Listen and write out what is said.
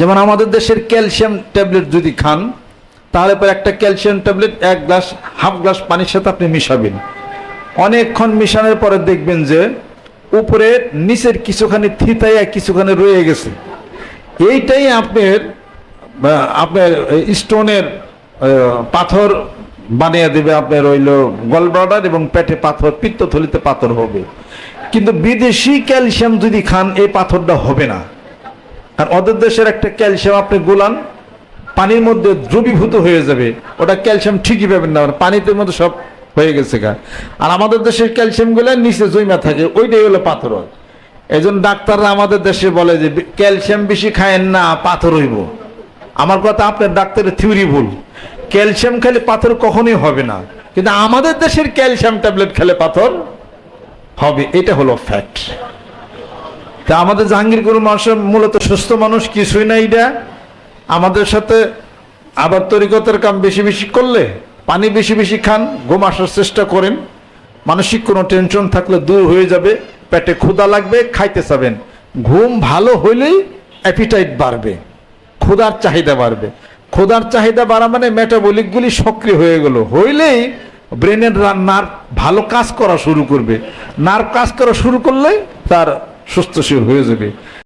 যেমন আমাদের দেশের ক্যালসিয়াম ট্যাবলেট যদি খান, তাহলে পরে একটা ক্যালসিয়াম ট্যাবলেট এক গ্লাস, হাফ গ্লাস পানির সাথে আপনি মিশাবেন। অনেকক্ষণ মিশানোর পরে দেখবেন যে উপরে নিচের কিছুখানি থিতাইয়া কিছুখানি রয়ে গেছে। এইটাই আপনার আপনার স্টোনের পাথর বানিয়ে দেবে, আপনার হইল গলব্লাডার এবং পেটে পাথর, পিত্তথলিতে পাথর হবে। কিন্তু বিদেশি ক্যালসিয়াম যদি খান, এই পাথরটা হবে না। আর ওদের দেশের একটা ক্যালসিয়াম, আপনি গোলান, পানির মধ্যে দ্রবীভূত হয়ে যাবে। ওটা ক্যালসিয়াম ঠিকই পাবেন না পানিতে মধ্যে সব হয়ে গেছে গা। আর আমাদের দেশের ক্যালসিয়ামগুলো নিচে জৈমা থাকে, ওইটাই হলো পাথর এই জন্য ডাক্তাররা আমাদের দেশে বলে যে, ক্যালসিয়াম বেশি খায়েন না, পাথর হইব। আমার কথা, আপনার ডাক্তারের থিওরি ভুল। ক্যালসিয়াম খেলে পাথর কখনোই হবে না। কিন্তু আমাদের দেশের ক্যালসিয়াম ট্যাবলেট খেলে পাথর হবে, এটা হলো ফ্যাক্ট। তা আমাদের জাহাঙ্গীর গুরু মানুষের মূলত সুস্থ মানুষ, কিছুই না এটা। আমাদের সাথে আবার তরিকতের কাম বেশি বেশি করলে, পানি বেশি বেশি খান, ঘুম আসার চেষ্টা করেন। মানসিক কোনো টেনশন থাকলে দূর হয়ে যাবে, পেটে ক্ষুধা লাগবে, খাইতে চাবেন। ঘুম ভালো হইলেই অ্যাপিটাইট বাড়বে, ক্ষুধার চাহিদা বাড়বে। ক্ষুধার চাহিদা বাড়া মানে মেটাবলিকগুলি সক্রিয় হয়ে গেল। হইলেই ব্রেনের নার্ভ ভালো কাজ করা শুরু করবে। নার্ভ কাজ করা শুরু করলে তার সুস্থশীল হয়ে যাবে।